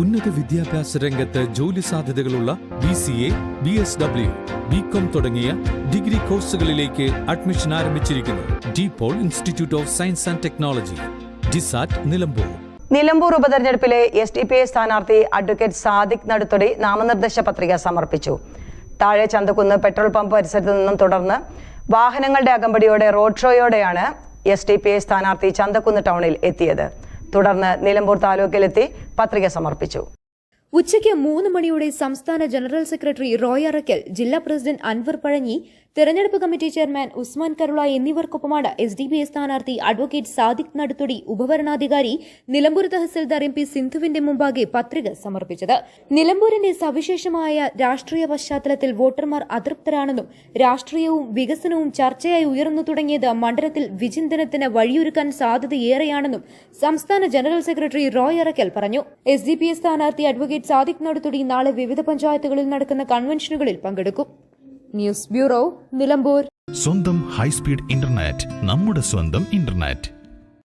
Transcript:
ഉന്നത വിദ്യാഭ്യാസ രംഗത്ത് ജോലി സാധ്യതകളുള്ള B C A B S W B com തുടങ്ങിയ ഡിഗ്രി കോഴ്സുകളിലേക്ക് അഡ്മിഷൻ ആരംഭിച്ചിരിക്കുന്നു. DePaul institute of science and technology ഡിസാറ്റ് Nilambur. Nilambur ഉപതെരഞ്ഞെടുപ്പിലെ എസ് ഡി പി ഐ സ്ഥാനാർത്ഥി അഡ്വക്കേറ്റ് സാദിഖ് നടുത്തൊടി നാമനിർദ്ദേശ പത്രിക സമർപ്പിച്ചു. താഴെ ചന്തക്കുന്ന് പെട്രോൾ പമ്പ് പരിസരത്ത് നിന്നും തുടർന്ന് വാഹനങ്ങളുടെ അകമ്പടിയോടെ റോഡ് ഷോയോടെയാണ് എസ് ഡി പി ഐ സ്ഥാനാർത്ഥി ചന്തക്കുന്ന് ടൗണിൽ എത്തിയത്. തുടർന്ന് നിലമ്പൂർ താലൂക്കിലെത്തി പത്രിക സമർപ്പിച്ചു ഉച്ചയ്ക്ക് മൂന്ന് മണിയോടെ സംസ്ഥാന ജനറൽ സെക്രട്ടറി റോയ് അറക്കൽ ജില്ലാ പ്രസിഡന്റ് അൻവർ പഴഞ്ഞി തെരഞ്ഞെടുപ്പ് കമ്മിറ്റി ചെയർമാൻ ഉസ്മാൻ കരുള എന്നിവർക്കൊപ്പമാണ് എസ് ഡി ബി എ സ്ഥാനാർത്ഥി അഡ്വക്കേറ്റ് സാദിഖ് നടുത്തൊടി ഉപഭരണാധികാരി നിലമ്പൂർ തഹസിൽദാർ എം പി സിന്ധുവിന്റെ മുമ്പാകെ പത്രിക സമർപ്പിച്ചത്. നിലമ്പൂരിന്റെ സവിശേഷമായ രാഷ്ട്രീയ പശ്ചാത്തലത്തിൽ വോട്ടർമാർ അതൃപ്തരാണെന്നും രാഷ്ട്രീയവും വികസനവും ചർച്ചയായി ഉയർന്നു തുടങ്ങിയത് മണ്ഡലത്തിൽ വിചിന്തനത്തിന് വഴിയൊരുക്കാൻ സാധ്യതയേറെയാണെന്നും സംസ്ഥാന ജനറൽ സെക്രട്ടറി റോയ് അറക്കൽ പറഞ്ഞു. എസ് ഡി പി എ സ്ഥാനാർത്ഥി അഡ്വക്കേറ്റ് സാദിഖ് നടുത്തൊടി നാളെ വിവിധ പഞ്ചായത്തുകളിൽ നടക്കുന്ന കൺവെൻഷനുകളിൽ പങ്കെടുക്കും ന്യൂസ് ബ്യൂറോ നിലമ്പൂർ സ്വന്തം ഹൈസ്പീഡ് ഇന്റർനെറ്റ് നമ്മുടെ സ്വന്തം ഇന്റർനെറ്റ്